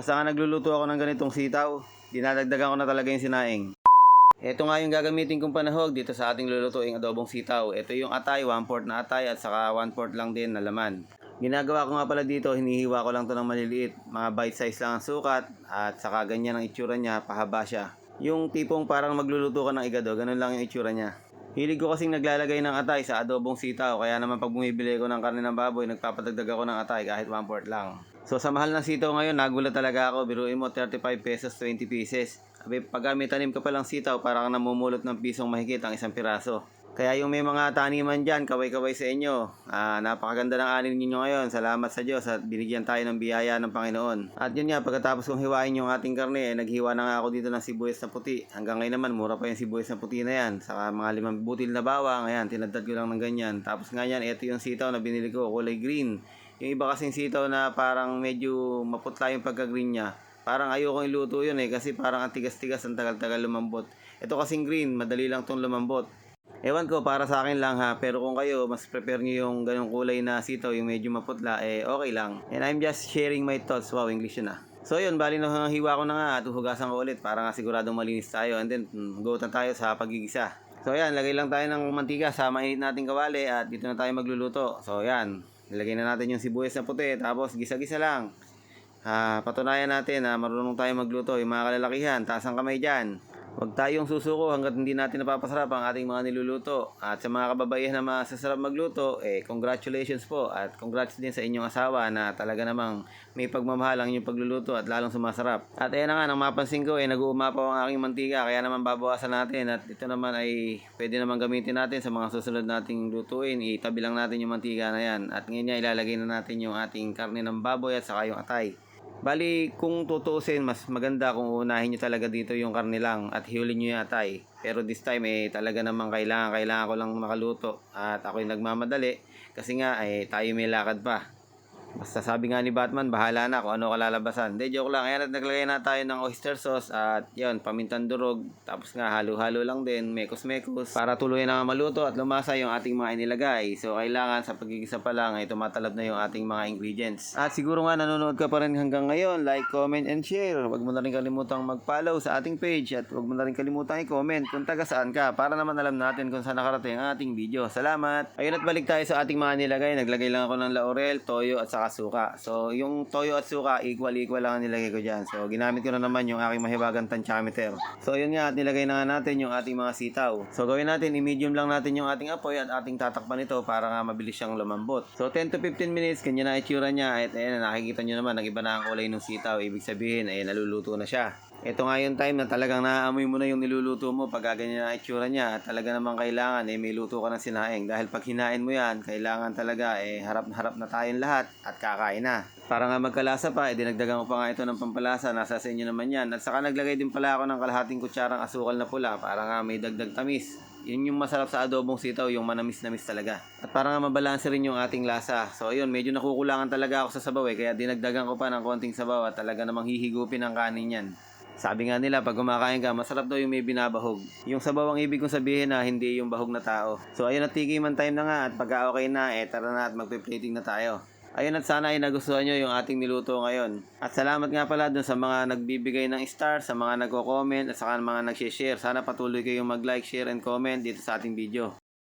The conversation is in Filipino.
Basta nga nagluluto ako ng ganitong sitaw, dinadagdagan ko na talaga yung sinaing. Ito nga yung gagamitin kong panahog dito sa ating lulutuing adobong sitaw. Ito yung atay, 1 4 na atay at saka 1 4 lang din na laman. Ginagawa ko nga pala dito, hinihiwa ko lang to ng maliliit. Mga bite size lang ang sukat at saka ganyan ang itsura niya, pahaba siya. Yung tipong parang magluluto ka ng igado, ganun lang yung itsura niya. Hilig ko kasing naglalagay ng atay sa adobong sitaw, kaya naman pag bumibili ko ng karne ng baboy, nagpapadagdag ako ng atay kahit 1 4 lang. So sa mahal ng sitaw ngayon, nagulat talaga ako. Biruin mo 35 pesos, 20 pieces. Abi, pag may tanim ka palang sitaw, para namumulot ng pisong mahigit ang isang piraso. Kaya yung may mga taniman dyan, kaway-kaway sa inyo. Ah, napakaganda ng anin ninyo ngayon. Salamat sa Diyos at binigyan tayo ng biyaya ng Panginoon. At yun nga, pagkatapos kong hiwain yung ating karne, eh, naghiwa na nga ako dito ng sibuyas na puti. Hanggang ngayon naman, mura pa yung sibuyas na puti na yan. Saka mga limang butil na bawang, ayan, tinadtad ko lang ng ganyan. Tapos nga yan, ito yung sitaw na binili ko, kulay green. Yung iba kasing sitaw na parang medyo maputla yung pagka-green niya. Parang ayoko iluto yun eh kasi parang ang tigas-tigas ang tagal-tagal lumambot. Ito kasing green, madali lang tong lumambot. Ewan ko para sa akin lang ha, pero kung kayo mas prepare niyo yung ganyung kulay na sitaw, yung medyo maputla, eh okay lang. And I'm just sharing my thoughts. Wow, English yun ah. So yun, bali na hiwa ko na nga at hugasan ko ulit para nga siguradong malinis tayo and then go na tayo sa pagigisa. So yan, lagay lang tayo ng mantika sa mainit nating kawali at dito na tayo magluluto. So yan, nilagay na natin yung sibuyas na puti tapos gisa-gisa lang. Ah, patunayan natin na marunong tayo magluto. Yung mga kalalakihan, taas ang kamay dyan. Huwag tayong susuko hanggat hindi natin napapasarap ang ating mga niluluto. At sa mga kababaihan na masasarap magluto, eh, congratulations po. At congrats din sa inyong asawa na talaga namang may pagmamahal ang inyong pagluluto at lalong sumasarap. At ayan na nga, nang mapansin ko, eh, nag-uumapaw ang aking mantika. Kaya naman babawasan natin. At ito naman ay pwede naman gamitin natin sa mga susunod nating lutuin. Itabi lang natin yung mantika na yan. At ngayon niya, ilalagay na natin yung ating karne ng baboy at saka yung atay. Bali, kung tutuusin, mas maganda kung unahin nyo talaga dito yung karne lang at hiulin nyo yung atay. Pero this time, eh, talaga namang kailangan, kailangan ko lang makaluto. At ako'y nagmamadali kasi nga, eh, tayo may lakad pa. Basta sabi nga ni Batman, bahala na kung ano kalalabasan. Hindi, joke lang. Ayan at naglagay na tayo ng oyster sauce at yun, pamintan durog. Tapos nga, halo-halo lang din, mekos-mekos. Para tuloy na maluto at lumasa yung ating mga inilagay. So, kailangan sa pagigisa pa lang ay tumatalab na yung ating mga ingredients. At siguro nga nanonood ka pa rin hanggang ngayon. Like, comment, and share. Huwag mo na rin kalimutang mag-follow sa ating page at huwag mo na rin kalimutang i-comment kung taga saan ka para naman alam natin kung saan nakarating ang ating video. Salamat! Ayun at balik tayo sa ating mga nilagay. Naglagay lang ako ng laurel, toyo at saka suka. So, yung toyo at suka, equal-equal lang ang nilagay ko dyan. So, ginamit ko na naman yung aking mahiwagang tansyameter. So, yun nga, at nilagay na nga natin yung ating mga sitaw. So, gawin natin, i-medium lang natin yung ating apoy at ating tatakpan ito para nga mabilis siyang lumambot. So, 10 to 15 minutes, kanya na itsura niya. At ayan, nakikita nyo naman, nag-iba na ang kulay ng sitaw. Ibig sabihin, ay naluluto na siya. Ito nga yung time na talagang naaamoy mo na yung niluluto mo pag ganyan na itsura niya. Talaga namang kailangan eh may luto ka ng sinaing. Dahil pag hinain mo yan, kailangan talaga eh harap na harap na tayong lahat at kakain na. Para nga magkalasa pa, eh dinagdagan ko pa nga ito ng pampalasa. Nasa sa inyo naman yan. At saka naglagay din pala ako ng kalahating kutsarang asukal na pula para nga may dagdag tamis. Yun yung masarap sa adobong sitaw, yung manamis-namis talaga. At para nga mabalanse rin yung ating lasa. So ayun, medyo nakukulangan talaga ako sa sabaw eh. Kaya dinagdagan ko pa ng konting sabaw at talaga namang hihigupin ang kanin yan. Sabi nga nila, pag kumakain ka, masarap daw yung may binabahog. Yung sabaw ang ibig kong sabihin na hindi yung bahog na tao. So ayun at tikiman time na nga at pagka okay na, eh tara na at magpe-plating na tayo. Ayun at sana ay nagustuhan nyo yung ating niluto ngayon. At salamat nga pala dun sa mga nagbibigay ng star, sa mga nagko-comment at sa mga nag-share. Sana patuloy kayong mag-like, share, and comment dito sa ating video.